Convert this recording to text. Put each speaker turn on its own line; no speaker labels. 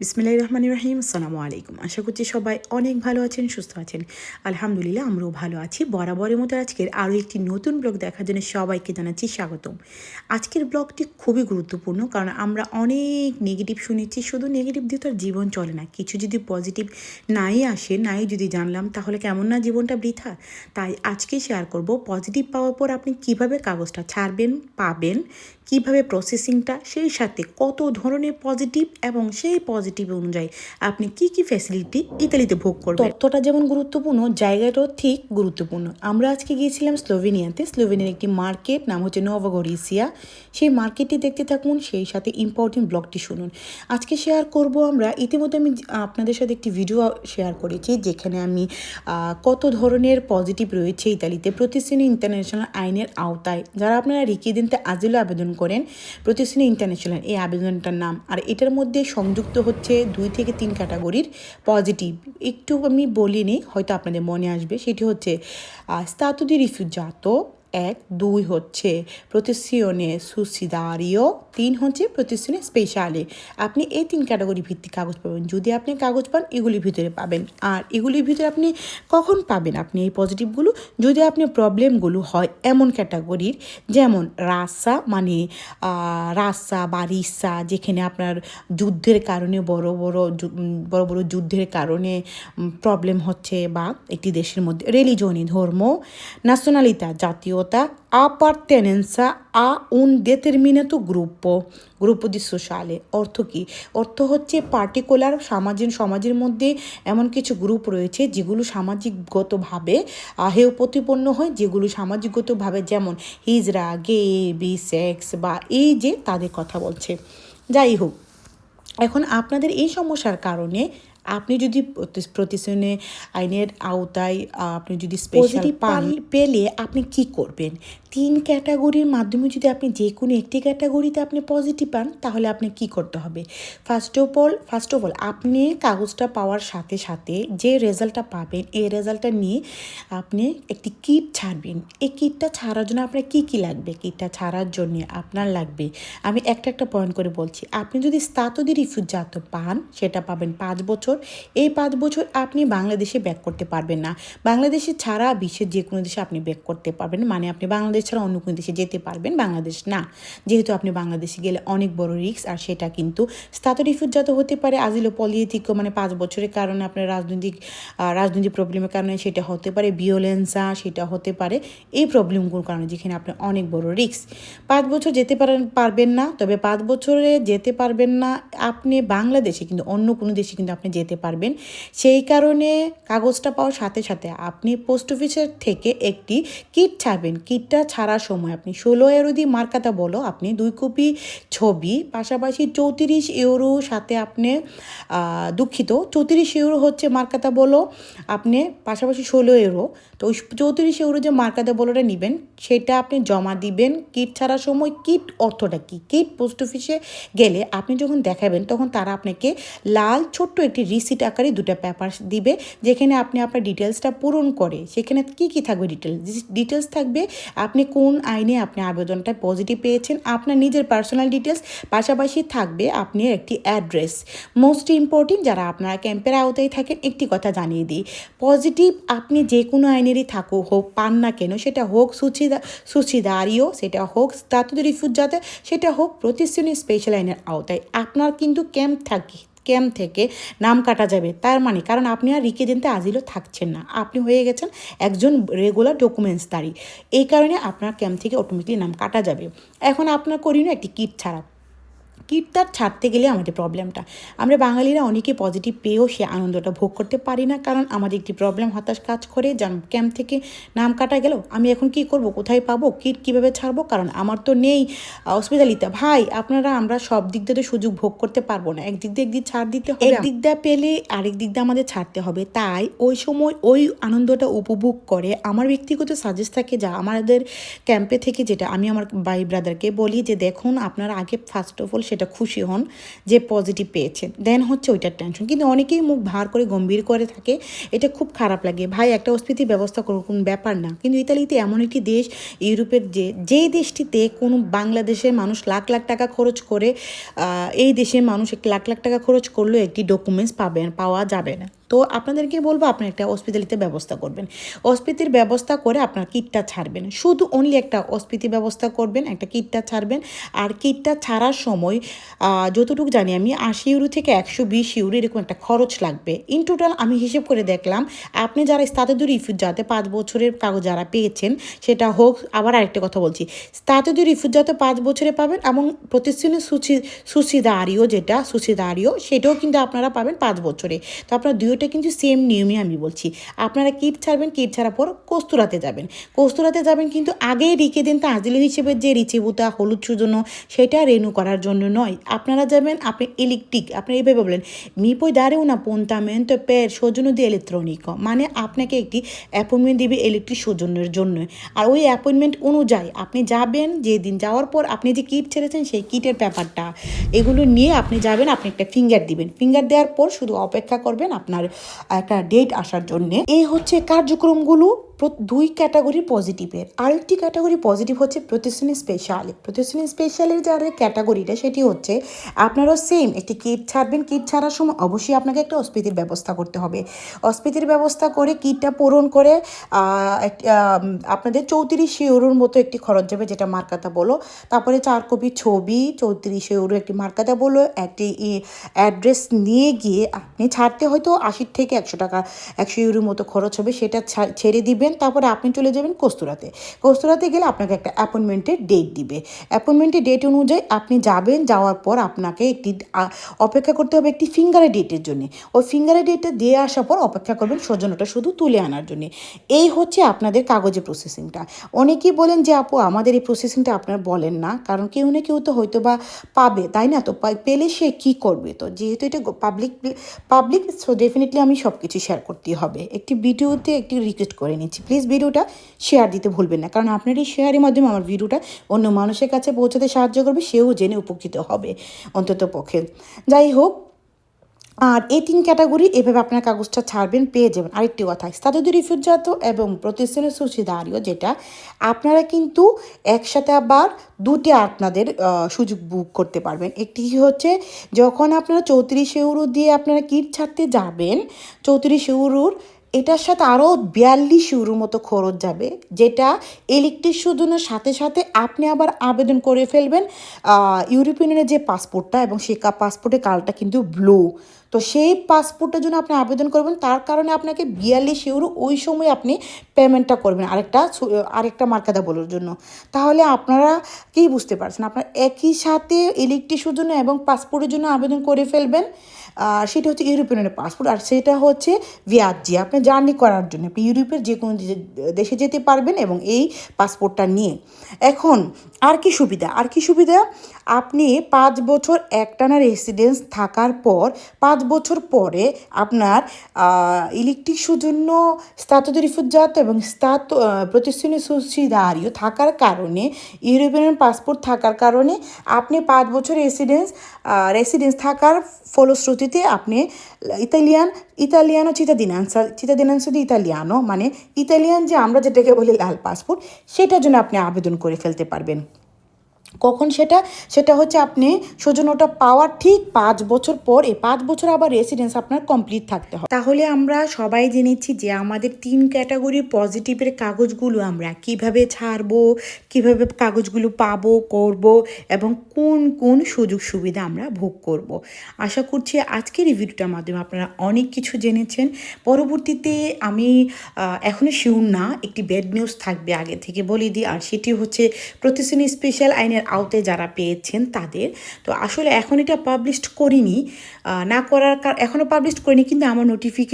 বিসমিল্লাহির রহমানির রহিম আসসালামু আলাইকুম। আশা করছি সবাই অনেক ভালো আছেন, সুস্থ আছেন। আলহামদুলিল্লাহ, আমরাও ভালো আছি। বরাবরের মতো আজকের আরও একটি নতুন ব্লগ দেখার জন্য সবাইকে জানাচ্ছি স্বাগতম। আজকের ব্লগটি খুবই গুরুত্বপূর্ণ কারণ আমরা অনেক নেগেটিভ শুনেছি, শুধু নেগেটিভ দিয়ে তো আর জীবন চলে না। কিছু যদি পজিটিভ নাই আসে, নাই যদি জানলাম, তাহলে কেমন না জীবনটা বৃথা? তাই আজকে শেয়ার করব পজিটিভ পাওয়ার পর আপনি কীভাবে কাগজটা ছাড়বেন, পাবেন, কীভাবে প্রসেসিংটা সেই সাথে কত ধরনের পজিটিভ এবং সেই পজিটিভ অনুযায়ী আপনি কি কি ফ্যাসিলিটি ইতালিতে ভোগ করবেন? তথ্যটা যেমন গুরুত্বপূর্ণ, জায়গাটাও ঠিক গুরুত্বপূর্ণ। আমরা আজকে গিয়েছিলাম স্লোভেনিয়াতে। স্লোভেনিয়ার একটি মার্কেট, নাম হচ্ছে নভগরিসিয়া সেই মার্কেটটি দেখতে থাকুন, সেই সাথে ইম্পর্টেন্ট ব্লগটি শুনুন। আজকে শেয়ার করব আমরা, ইতিমধ্যে আমি আপনাদের সাথে একটি ভিডিও শেয়ার করেছি, যেখানে আমি কত ধরনের পজিটিভ রয়েছে ইতালিতে প্রতিশ্রেণী ইন্টারন্যাশনাল আইনের আওতায়। যারা আপনারা রিকিদিনতে আজিলে আবেদন করেন প্রতিশ্রেণী ইন্টারন্যাশনাল এই আবেদনটার নাম। আর এটার মধ্যে সংযুক্ত হচ্ছে দুই থেকে তিন ক্যাটাগরির পজিটিভ একটু আমি বলিনি, হয়তো আপনাদের মনে আসবে, সেটি হচ্ছে স্তাতুদি রিফিউজাতো এক, দুই হচ্ছে প্রতিশ্রিয়নে সুসিদারিও তিন হচ্ছে প্রতিশ্রিয়নে স্পেশালে আপনি এই তিন ক্যাটাগরি ভিত্তিক কাগজ পাবেন। যদি আপনি কাগজ পান, এগুলির ভিতরে পাবেন। আর এগুলির ভিতরে আপনি কখন পাবেন আপনি এই পজিটিভগুলো যদি আপনি প্রবলেমগুলো হয় এমন ক্যাটাগরির যেমন রাস্তা মানে রাস্তা বা রিসা যেখানে আপনার যুদ্ধের কারণে বড় বড় বড় বড় যুদ্ধের কারণে প্রবলেম হচ্ছে বা একটি দেশের মধ্যে রিলিজনই ধর্ম ন্যাশনালিতা জাতীয়তা appartenenza a un determinato gruppo. গ্রুপো দি সোশ্যালে অর্থ কি? অর্থ হচ্ছে পার্টিকুলার সামাজিক সমাজের মধ্যে এমন কিছু গ্রুপ রয়েছে যেগুলো সামাজিকগতভাবে হেয় প্রতিপন্ন হয়, যেগুলো সামাজিকগতভাবে যেমন হিজরা গে বি সেক্স বা এই যে তাদের কথা বলছে। যাই হোক, এখন আপনাদের এই সমস্যার কারণে আপনি যদি প্রতি- প্রতিষ্ঠানে আইনের আওতায় আপনি যদি স্পেশাল পান পেলে আপনি কি করবেন? তিন ক্যাটাগরির মাধ্যমে যদি আপনি যে কোনো একটি ক্যাটাগরিতে আপনি পজিটিভ পান তাহলে আপনি কি করতে হবে? First of all first of all আপনি কাগজটা পাওয়ার সাথে সাথে যে রেজাল্টটা পাবেন এই রেজাল্টটা নিয়ে আপনি একটি কিট ছাড়বেন। এই কিটটা ছাড়ার জন্য আপনার কি কি লাগবে? কিটটা ছাড়ার জন্য আপনার লাগবে আমি একটা একটা পয়েন্ট করে বলছি। আপনি যদি স্তাতদি রিফিউজাত পান সেটা পাবেন পাঁচ বছর। এই পাঁচ বছর আপনি বাংলাদেশে ব্যাক করতে পারবেন না। বাংলাদেশে ছাড়া বিশ্বের যে কোনো দেশে আপনি ব্যাক করতে পারবেন। মানে আপনি বাংলাদেশ ছাড়া অন্য কোনো দেশে যেতে পারবেন। বাংলাদেশ না। যেহেতু আপনি বাংলাদেশে গেলে অনেক বড় রিস্ক আর সেটা কিন্তু স্তাত রিফিউজাত হতে পারে। আজিলো পলিয়েতিক মানে পাঁচ বছরের কারণে আপনার রাজনৈতিক রাজনৈতিক প্রবলেমের কারণে সেটা হতে পারে। ভিওলেন্সা সেটা হতে পারে। এই প্রবলেমগুলোর কারণে যেখানে আপনার অনেক বড় রিস্ক পাঁচ বছর যেতে পারেন, পারবেন না। তবে পাঁচ বছরে যেতে পারবেন না। আপনি বাংলাদেশে কিন্তু অন্য কোনো দেশে কিন্তু আপনি যেতে পারবেন। সেই কারণে কাগজটা পাওয়ার সাথে সাথে আপনি পোস্ট অফিসের থেকে একটি কিট ছাড়বেন। কিটটা ছাড়ার সময় আপনি ষোলো এরোদি মার্কাতা বলো, আপনি দুই কপি ছবি, পাশাপাশি চৌত্রিশ ইউরো সাথে আপনি দুঃখিত, চৌত্রিশ ইউরো হচ্ছে মার্কাতা বলো, আপনি পাশাপাশি ষোলো ইউরো তো চৌত্রিশ ইউরো যে মার্কাতা বলোটা নেবেন, সেটা আপনি জমা দিবেন। কিট ছাড়ার সময় কিট অর্থটা কি? কিট পোস্ট অফিসে গেলে আপনি যখন দেখাবেন, তখন তারা আপনাকে লাল ছোট্ট একটি রিসিট আকারে দুটো পেপার দিবে, যেখানে আপনি আপনার ডিটেলসটা পূরণ করে, সেখানে কি কি থাকবে ডিটেলস ডিটেলস থাকবে আপনি কোন আইনে আপনি আবেদনটা পজিটিভ পেয়েছেন, আপনার নিজের পার্সোনাল ডিটেলস পাশাপাশি থাকবে আপনি একটি অ্যাড্রেস মোস্ট ইম্পর্টেন্ট যারা আপনারা ক্যাম্পের আওতায় থাকেন, একটি কথা জানিয়ে দিই। পজিটিভ আপনি যে কোনো আইনেরই থাকুক, হোক পান না কেন, সেটা হোক সুচিদা, সুচিদারিও, সেটা হোক স্তাতুদ রিফিউজাতে, সেটা হোক প্রতিষ্ঠানী স্পেশাল আইনের আওতায়। আপনার কিন্তু ক্যাম্প থাকে ক্যাম্প থেকে নাম কাটা যাবে, তার মানে কারণ আপনি আর রিকেজেন্টে আজিলও থাকছেন না। আপনি হয়ে গেছেন একজন রেগুলার ডকুমেন্টস ডকুমেন্টসদারি এই কারণে আপনার ক্যাম্প থেকে অটোমেটিকলি নাম কাটা যাবে। এখন আপনার করিনো একটি কিট ছাড়া। কিটটা ছাড়তে গেলে আমাদের প্রবলেমটা আমরা বাঙালিরা অনেকে পজিটিভ পেয়েও সে আনন্দটা ভোগ করতে পারি না কারণ আমাদের একটি প্রবলেম হতাশ কাজ করে যান ক্যাম্প থেকে নাম কাটা গেল আমি এখন কি করব কোথায় পাবো কিট কীভাবে ছাড়বো কারণ আমার তো নেই হসপিটালিতে ভাই আপনারা আমরা সব দিক দিয়ে তো সুযোগ ভোগ করতে পারব না। একদিক দিয়ে একদিক ছাড় দিতে হবে। এক দিক দিয়ে পেলে আরেক দিক দিয়ে আমাদের ছাড়তে হবে। তাই ওই সময় ওই আনন্দটা উপভোগ করে আমার ব্যক্তিগত সাজেস্ট থাকে যা আমাদের ক্যাম্পে থেকে যেটা আমি আমার ভাই ব্রাদারকে বলি যে দেখুন আপনারা আগে ফার্স্ট অফ অল সেটা খুশি হন যে পজিটিভ পেয়েছেন দেন হচ্ছে ওইটার টেনশন কিন্তু অনেকেই মুখ ভার করে গম্ভীর করে থাকে। এটা খুব খারাপ লাগে। ভাই, একটা অস্ফীতির ব্যবস্থা করুন, কোনো ব্যাপার না। কিন্তু ইতালিতে এমন একটি দেশ, ইউরোপের যে, যেই দেশটিতে কোনো বাংলাদেশের মানুষ লাখ লাখ টাকা খরচ করে এই দেশের মানুষ লাখ লাখ টাকা খরচ করলেও একটি ডকুমেন্টস পাবেন পাওয়া যাবে না। তো আপনাদেরকে বলব, আপনি একটা হসপিটালিতে ব্যবস্থা করবেন। হসপিটালির ব্যবস্থা করে আপনার কিটটা ছাড়বেন। শুধু অনলি একটা হসপিটাল ব্যবস্থা করবেন, একটা কিটটা ছাড়বেন। আর কিটটা ছাড়ার সময় যতটুকু জানি আমি, আশি ইউরো থেকে একশো বিশ ইউরো এরকম একটা খরচ লাগবে। ইন টোটাল আমি হিসেব করে দেখলাম, আপনি যারা স্তাতেদুর রিফিউজ যাতে পাঁচ বছরের কাগজ যারা পেয়েছেন, সেটা হোক, আবার আরেকটা কথা বলছি স্তাতেদুর রিফিউজ যাতে পাঁচ বছরে পাবেন এবং প্রতিশ্রুতি সুচি, সুচিদারিও যেটা, সুচিদারিও, সেটাও কিন্তু আপনারা পাবেন পাঁচ বছরে। তো আপনার দুইটা কিন্তু সেম নিয়মে আমি বলছি। আপনারা কিট ছাড়বেন কিট ছাড়ার পর কস্তুরাতে যাবেন। কস্তুরাতে যাবেন কিন্তু আগেই রেখে দিন তাজিল হিসেবে যে রিচিবুতা, হলুদ সুজন্য সেটা রেনু করার জন্য নয়। আপনারা যাবেন, আপনি ইলেকট্রিক আপনি এইভাবে বললেন মি পই দাঁড়েও না পন্তামেন্ট পের সৌজন্য দিয়ে ইলেকট্রনিক মানে আপনাকে একটি অ্যাপয়েন্টমেন্ট দিবে ইলেকট্রিক সৌজন্যের জন্য। আর ওই অ্যাপয়েন্টমেন্ট অনুযায়ী আপনি যাবেন, যেদিন যাওয়ার পর আপনি যে কিট ছেড়েছেন, সেই কিটের ব্যাপারটা। এগুলো নিয়ে আপনি যাবেন, আপনি একটা ফিঙ্গার দিবেন। ফিঙ্গার দেওয়ার পর শুধু অপেক্ষা করবেন আপনার একটা ডেট আসার জন্যে। এই হচ্ছে কার্যক্রমগুলো। দুই ক্যাটাগরি পজিটিভের। আরেকটি ক্যাটাগরি পজিটিভ হচ্ছে প্রতিষ্ঠানী স্পেশাল প্রতিষ্ঠানী স্পেশালের যার ক্যাটাগরিটা, সেটি হচ্ছে আপনারাও সেম একটি কিট ছাড়বেন। কিট ছাড়ার সময় অবশ্যই আপনাকে একটা অস্পিতির ব্যবস্থা করতে হবে। অস্পিতির ব্যবস্থা করে কিটটা পূরণ করে আপনাদের চৌত্রিশ ইউরোর মতো একটি খরচ যাবে, যেটা মার্কাতা বলো। তারপরে চার কপি ছবি, চৌত্রিশ ইউরো একটি মার্কাতা বলো। একটি অ্যাড্রেস নিয়ে গিয়ে আপনি ছাড়তে হয়তো আশির থেকে একশো টাকা, একশো ইউরোর মতো খরচ হবে, সেটা ছেড়ে দিবেন। তারপরে আপনি চলে যাবেন কস্তুরাতে। কস্তুরাতে গেলে আপনাকে একটা অ্যাপয়েন্টমেন্টের ডেট দিবে। অ্যাপয়েন্টমেন্টের ডেট অনুযায়ী আপনি যাবেন, যাওয়ার পর আপনাকে একটি অপেক্ষা করতে হবে একটি ফিঙ্গারের ডেটের জন্য। ওই ফিঙ্গারের ডেটটা দিয়ে আসার পর অপেক্ষা করবেন সৌজন্যটা শুধু তুলে আনার জন্য। এই হচ্ছে আপনাদের কাগজে প্রসেসিংটা অনেকেই বলেন যে, আপু, আমাদের এই প্রসেসিংটা আপনার বলেন না। কারণ কেউ না কেউ তো হয়তো বা পাবে, তাই না? তো পেলে সে কী করবে? তো যেহেতু এটা পাবলিক পাবলিক সো ডেফিনেটলি আমি সব কিছু শেয়ার করতেই হবে। একটি ভিডিওতে একটি রিকোয়েস্ট করে নিচ্ছি। প্লিজ ভিডিওটা শেয়ার দিতে ভুলবেন না। কারণ আপনার এই শেয়ারের মাধ্যমে আমার ভিডিওটা অন্য মানুষের কাছে পৌঁছাতে সাহায্য করবে, সেও জেনে উপকৃত হবে অন্তত পক্ষে। যাই হোক, আর এই তিন ক্যাটাগরি এভাবে আপনার কাগজটা ছাড়বেন, পেয়ে যাবেন। আরেকটি কথা স্তাদুদি রিফিউজাত এবং প্রতিষ্ঠানের সুচিদারিও যেটা, আপনারা কিন্তু একসাথে আবার দুটি আপনাদের সুযোগ বুক করতে পারবেন। একটি হচ্ছে, যখন আপনারা চৌত্রিশ ইউরো দিয়ে আপনারা কিট ছাড়তে যাবেন, চৌত্রিশ ইউরোর এটার সাথে আরও বিয়াল্লিশ ইউরোর মতো খরচ যাবে, যেটা ইলেকট্রিক শোধনের সাথে সাথে আপনি আবার আবেদন করে ফেলবেন ইউরোপিয়ানের যে পাসপোর্টটা এবং সেই পাসপোর্টের কালটা কিন্তু ব্লু তো সেই পাসপোর্টের জন্য আপনি আবেদন করবেন, তার কারণে আপনাকে বিয়াল্লিশ ইউরো ওই সময় আপনি পেমেন্টটা করবেন, আরেকটা আরেকটা মার্কাদা বলার জন্য। তাহলে আপনারা কি বুঝতে পারছেন? আপনারা একই সাথে ইলেকট্রিকের জন্য এবং পাসপোর্টের জন্য আবেদন করে ফেলবেন আর সেটা হচ্ছে ইউরোপিয়ানের পাসপোর্ট আর সেটা হচ্ছে ভিয়াজি আপনি জার্নি করার জন্য, আপনি ইউরোপের যে কোনো দেশে যেতে পারবেন এবং এই পাসপোর্টটা নিয়ে। এখন, আর কি সুবিধা? আর কি সুবিধা? আপনি পাঁচ বছর একটানা রেসিডেন্স থাকার পর, পাঁচ বছর পরে আপনার ইলেকট্রিক সৌজন্য স্তাতদ রিফুজাত এবং স্তাত প্রতিষ্ঠানী সুশিদারিও থাকার কারণে ইউরোপিয়ান পাসপোর্ট থাকার কারণে আপনি পাঁচ বছর রেসিডেন্স রেসিডেন্স থাকার ফলশ্রুতিতে আপনি ইতালিয়ান, ইতালিয়ানো চিতাদিনান্সা, চিতাদিনান্সো দি ইতালিয়ানো মানে ইতালিয়ান যে আমরা যেটাকে বলি লাল পাসপোর্ট সেটার জন্য আপনি আবেদন করে ফেলতে পারবেন। কখন সেটা? সেটা হচ্ছে আপনি সৌজন্যটা পাওয়ার ঠিক পাঁচ বছর পর, এই পাঁচ বছর আবার রেসিডেন্স আপনার কমপ্লিট থাকতে হয় তাহলে আমরা সবাই জেনেছি যে আমাদের তিন ক্যাটাগরির পজিটিভের কাগজগুলো আমরা কীভাবে ছাড়বো, কীভাবে কাগজগুলো পাবো, করব এবং কোন কোন সুযোগ সুবিধা আমরা ভোগ করব। আশা করছি আজকের এই ভিডিওটার মাধ্যমে আপনারা অনেক কিছু জেনেছেন। পরবর্তীতে আমি এখনও এখনও শিউর না, একটি ব্যাড নিউজ থাকবে আগে থেকে বলে দিই, আর সেটি হচ্ছে প্রতিশ্রুতি স্পেশাল আইনের আওতায় যারা পেয়েছেন তাদের। তো আসলে এখন এটা পাবলিশ করিনি। না করার কার এখনও পাবলিশ করিনি, কিন্তু আমার নোটিফিকেশন